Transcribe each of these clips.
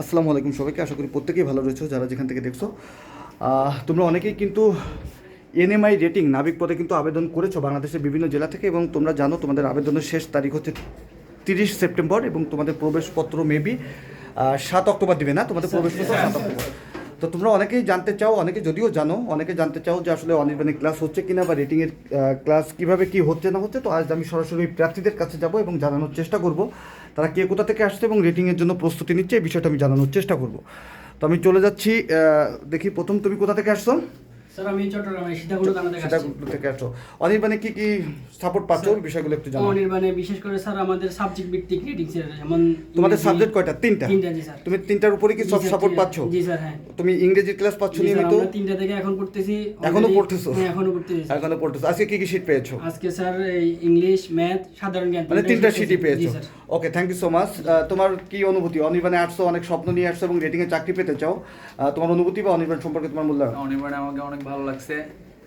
আসসালামু আলাইকুম সবাইকে আশা করি প্রত্যেকেই ভালো রয়েছে যারা যেখান থেকে দেখছ। তোমরা অনেকেই কিন্তু এনএমআই রেটিং নাবিক পদে কিন্তু আবেদন করেছ বাংলাদেশের বিভিন্ন জেলা থেকে এবং তোমরা জানো তোমাদের আবেদনের শেষ তারিখ হচ্ছে তিরিশ সেপ্টেম্বর এবং তোমাদের প্রবেশপত্র মেবি সাত অক্টোবর দিবে না তোমাদের প্রবেশপত্র সাত অক্টোবর। তো তোমরা অনেকেই জানতে চাও, অনেকে যদিও জানো, অনেকে জানতে চাও যে আসলে অনির্বাণী ক্লাস হচ্ছে কিনা বা রেটিংয়ের ক্লাস কীভাবে কি হচ্ছে না হচ্ছে, তো আজ আমি সরাসরি প্রার্থীদের কাছে যাব এবং জানানোর চেষ্টা করব। তারা কে কোথা থেকে আসছে এবং রেটিংয়ের জন্য প্রস্তুতি নিচ্ছে, এই বিষয়টা আমি জানানোর চেষ্টা করব। তো আমি চলে যাচ্ছি দেখি প্রথম তুমি কোথা থেকে আসছো? স্যার আমি চট্টগ্রামে সীতাকুণ্ড থানা থেকে সেটা থেকে আসছো অনির্বাণে কি কি সাপোর্ট পাচ্ছ? বিষয়গুলো একটু জানাও অনির্বাণে বিশেষ করে স্যার আমাদের সাবজেক্ট ভিত্তিক রিডিং যেমন তোমাদের সাবজেক্ট কয়টা? তিনটা। তিনটা জি স্যার। তুমি তিনটার উপরে কি সব সাপোর্ট পাচ্ছ? জি স্যার হ্যাঁ। তুমি ইংরেজি ক্লাস পাচ্ছ নিয়মিত? আমরা তিনটা থেকে এখন পড়তেছি এখনও পড়তেছো? হ্যাঁ এখনও পড়তেছি এখনও পড়তেছো। আজকে কি কি শীট পেয়েছ? আজকে স্যার ইংলিশ ম্যাথ সাধারণ জ্ঞান মানে তিনটা। পেয়েছ? Okay thank you so much তোমার কি অনুভূতি? অনির্বাণে আসছো অনেক স্বপ্ন নিয়ে আসছো এবং রেটিং এ চাকরি পেতে চাও। তোমার অনুভূতি বা অনির্বাণ সম্পর্কে তোমার মূল্যায়ন? অনির্বাণ আমাকে অনেক ভালো লাগছে।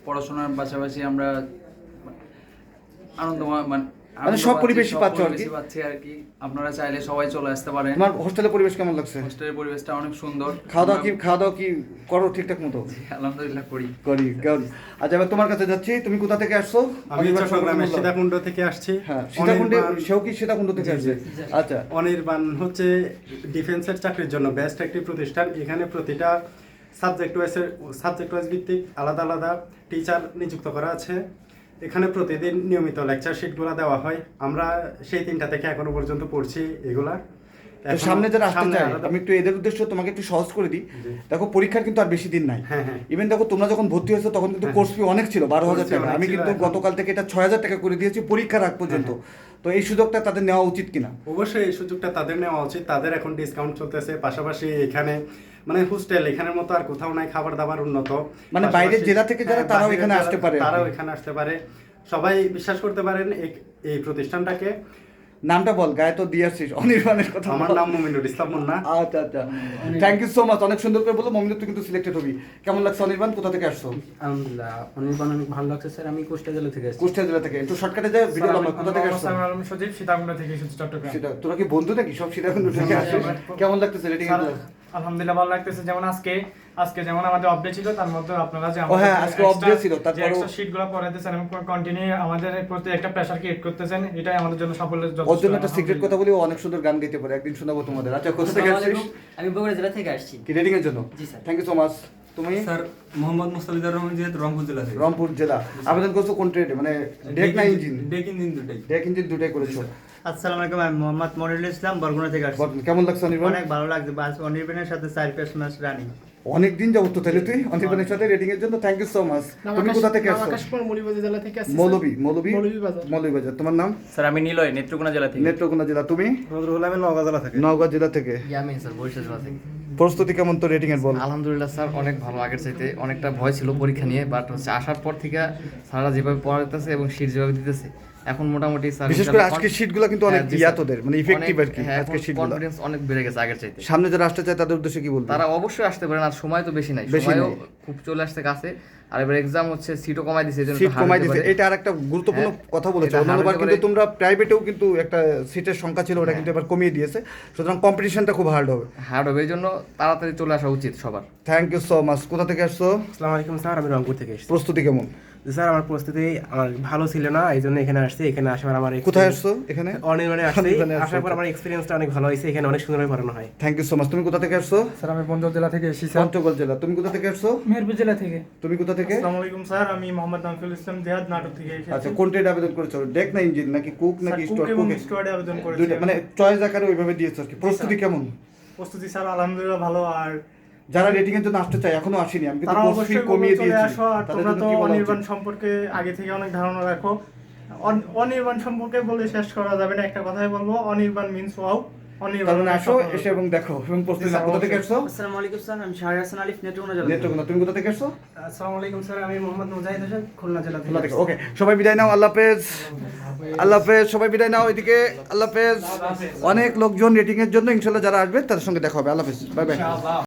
পড়াশোনার পাশাপাশি আমরা আনন্দময় মানে মানে সব পরিবেশই পাচ্ছ আর কি? পাচ্ছি আর কি। আপনারা চাইলে সবাই চলে আসতে পারেন। তোমার হোস্টেলের পরিবেশ কেমন লাগছে? হোস্টেলের পরিবেশটা অনেক সুন্দর। খাওয়া দাওয়া কি খাওয়া দাওয়া কি করো ঠিকঠাক মতো? আলহামদুলিল্লাহ করি। করি কেমন আচ্ছা এবার তোমার কাছে যাচ্ছি। তুমি কোথা থেকে আসছো? আমি চট্টগ্রামের সীতাকুণ্ড থেকে আসছি। হ্যাঁ সীতাকুণ্ডে সেও কি সীতাকুণ্ড থেকে আসছে আচ্ছা। অনির্বাণ হচ্ছে ডিফেন্সের চাকরির জন্য বেস্ট একটি প্রতিষ্ঠান। এখানে প্রতিটা সাবজেক্ট ওয়াইজের সাবজেক্ট ওয়াইজ ভিত্তিক আলাদা আলাদা টিচার নিযুক্ত করা আছে। এখানে প্রতিদিন নিয়মিত লেকচার শিটগুলো দেওয়া হয়। আমরা সেই তিনটা থেকে এখনও পর্যন্ত পড়ছি এগুলা। সামনে যারা আসতে চায় আমি একটু এদের উদ্দেশ্য তোমাকে একটু সহজ করে দিই। দেখো পরীক্ষার কিন্তু আর বেশি দিন নাই। হ্যাঁ, হ্যাঁ। ইভেন দেখো তোমরা যখন ভর্তি হয়েছো তখন কিন্তু হ্যাঁ। কোর্স ফি অনেক ছিল বারো হাজার টাকা। আমি কিন্তু গতকাল থেকে এটা ছয় হাজার টাকা করে দিয়েছি পরীক্ষার আগ পর্যন্ত। তো এই সুযোগটা তাদের নেওয়া উচিত কিনা? অবশ্যই এই সুযোগটা তাদের নেওয়া উচিত। তাদের এখন ডিসকাউন্ট চলতেছে। পাশাপাশি এখানে মানে হোস্টেল এখানের মতো আর কোথাও নাই খাবার দাবার উন্নত। মানে বাইরের জেলা থেকে যারা হ্যাঁ, তারাও এখানে আসতে পারে তারাও এখানে আসতে পারে। সবাই বিশ্বাস করতে পারেন এই প্রতিষ্ঠানটাকে নামটা বল গায়ে তো দিয়ে আসছিস অনির্বাণের কথা আমার। নাম মমিনুল ইসলাম মুন্না। আচ্ছা আচ্ছা। থ্যাংক ইউ সো মাচ অনেক সুন্দর করে বলো মমিনুল তুই কিন্তু সিলেক্টেড হবি। কেমন লাগছে অনির্বাণ? কোথা থেকে আসছো? আলহামদুলিল্লাহ অনির্বাণ অনেক ভালো লাগছে স্যার। আমি কুষ্টিয়া জেলা থেকে আসছি। কুষ্টিয়া জেলা থেকে। একটু শর্টকাটে যা ভিডিও আমরা কোথা থেকে আসছো? আলম সজীব সীতাকুণ্ড থেকে এসেছি চট্টগ্রাম। সেটা তোরা কি বন্ধু নাকি? সব সীতাকুণ্ড থেকে আসছিস? কেমন লাগতেছে রেটিং আলহামদুলিল্লাহ ভালো লাগতেছে। যেমন আজকে আজকে যেমন আমাদের আপডেট ছিল তার মধ্যে আপনারা যে ও হ্যাঁ, আজকে update ছিল, তারপরেও- শীটগুলো পড়াইতেছেন এবং কন্টিনিউ আমাদের প্রতি একটা প্রেশার ক্রিয়েট করতেছেন এটাই আমাদের জন্য সাফল্যের ওর জন্য একটা সিক্রেট কথা বলি ও অনেক সুন্দর গান গাইতে পারে একদিন শোনাবো তোমাদের। আচ্ছা কোথা থেকে আসছিস? আমি বগুড়া জেলা থেকে আসছি। কি রেটিং এর জন্য? জি, sir. Thank you so much তুমি? স্যার মোহাম্মদ মুস্তাফিজুর রহমান জিয়াদ রংপুর জেলা থেকে। রংপুর জেলা। আবেদন করছ কোন ট্রেডে মানে ডেক না ইঞ্জিন ডেক ইঞ্জিন দুটাই। ডেক ইঞ্জিন দুটাই করেছ। আসসালামু আলাইকুম আমি মোহাম্মদ মনিরুল ইসলাম বরগুনা থেকে আসছি। কেমন লাগছে অনির্বাণ? অনেক ভালো লাগছে বাস অনির্বাণের সাথে চার পাঁচ মাস রানিং অনেক দিন যাবত তো তাহলে তুই অনির্বাণের সাথে রেটিং এর জন্য থ্যাংক ইউ সো মাচ তুমি কোথা থেকে আসছো? আকাশপুর মৌলিবাজার জেলা থেকে আসছি, মৌলবী মৌলবী মৌলভীবাজার। মৌলভীবাজার তোমার নাম? স্যার আমি নিলয় নেত্রকোনা জেলা থেকে। নেত্রকোনা জেলা তুমি? নজরুল আমি নওগাঁ জেলা থেকে। নওগাঁ জেলা থেকে। আমি স্যার বরিশাল জেলা থেকে। প্রস্তুতি কেমন তো রেটিং এর বল? আলহামদুলিল্লাহ স্যার অনেক ভালো। আগের চাইতে অনেকটা ভয় ছিল পরীক্ষা নিয়ে বাট হচ্ছে আসার পর থেকে স্যাররা যেভাবে পড়াইতেছে এবং শীট যেভাবে দিতেছে এখন মোটামুটি স্যার বিশেষ করে আজকে শীটগুলো কিন্তু অনেক হ্যাঁ, ইয়া তোদের মানে ইফেক্টিভ আর কি আজকে শীটগুলো কনফিডেন্স অনেক বেড়ে গেছে আগের চাইতে। সামনে যারা আসতে চায় তাদের উদ্দেশ্যে কি বলব? তারা অবশ্যই আসতে পারেন আর সময় তো বেশি নাই। বেশি সময়ও খুব চলে আসছে কাছে। আর এবার এক্সাম হচ্ছে সিটও কমাই দিছে এজন্য সিট কমাই দিছে। এটা আর একটা গুরুত্বপূর্ণ হ্যাঁ, কথা বলেছ। অন্যবার কিন্তু তোমরা প্রাইভেটেও কিন্তু একটা সিটের সংখ্যা ছিল ওটা কিন্তু এবার কমিয়ে দিয়েছে। সুতরাং কম্পিটিশনটা খুব হার্ড হবে। হার্ড হবে এই জন্য তাড়াতাড়ি চলে আসা উচিত সবার। থ্যাংক ইউ সো মাচ কোথা থেকে আসছো? আসসালামু আলাইকুম স্যার আমি রংপুর থেকে এসেছি। প্রস্তুতি কেমন? স্যার আমার প্রস্তুতি আমার ভালো ছিল না এই জন্য এখানে আসছি এখানে আসার আমার কোথায় আসছো এখানে? অনির্বাণে আসছি। আসার পর আচ্ছা। আমার এক্সপিরিয়েন্সটা অনেক ভালো হয়েছে এখানে অনেক সুন্দরভাবে পড়ানো হয়। থ্যাংক ইউ সো মাচ তুমি কোথা থেকে আসছো? স্যার আমি বন্দর জেলা থেকে এসেছি স্যার। পঞ্চগড় জেলা। তুমি কোথা থেকে আসছো? মেহেরপুর জেলা থেকে। তুমি কোথা থেকে? আসসালামু আলাইকুম স্যার। আমি মোহাম্মদ নামফুল ইসলাম জেহাদ নাটক থেকে এসেছি। আচ্ছা কোন ট্রেড আবেদন করেছ? ডেক না ইঞ্জিন নাকি কুক নাকি স্টোর কুক এবং আবেদন করেছি। মানে চয়েস আকারে ওইভাবে দিয়েছ আর কি। প্রস্তুতি কেমন? প্রস্তুতি স্যার আলহামদুলিল্লাহ ভালো। আর যারা রেটিং এর জন্য আসতে চায় এখনও আসেনি আমি কিন্তু অবশ্যই কমিয়ে দিয়েছি। তোমরা তো অনির্বাণ সম্পর্কে আগে থেকে অনেক ধারণা রাখো। অনির্বাণ সম্পর্কে বলে শেষ করা যাবে না একটা কথাই বলব অনির্বাণ মিন্স ওয়াও অনির্বাণ আসো এসে এবং দেখো এবং। কোথা থেকে আসসালামু আলাইকুম স্যার আমি হাসান আলিফ তুমি কোথা থেকে আসসালামু আলাইকুম স্যার আমি মোহাম্মদ মুজাহিদ হোসেন খুলনা জেলা থেকে। ওকে সবাই বিদায় নাও আল্লাহ হাফেজ। আল্লাহ হাফেজ সবাই বিদায় নাও এদিকে আল্লাহ হাফেজ। অনেক লোকজন রেটিং এর জন্য ইনশাল্লাহ যারা আসবে তাদের সঙ্গে দেখা হবে আল্লাহ হাফেজ। Bye bye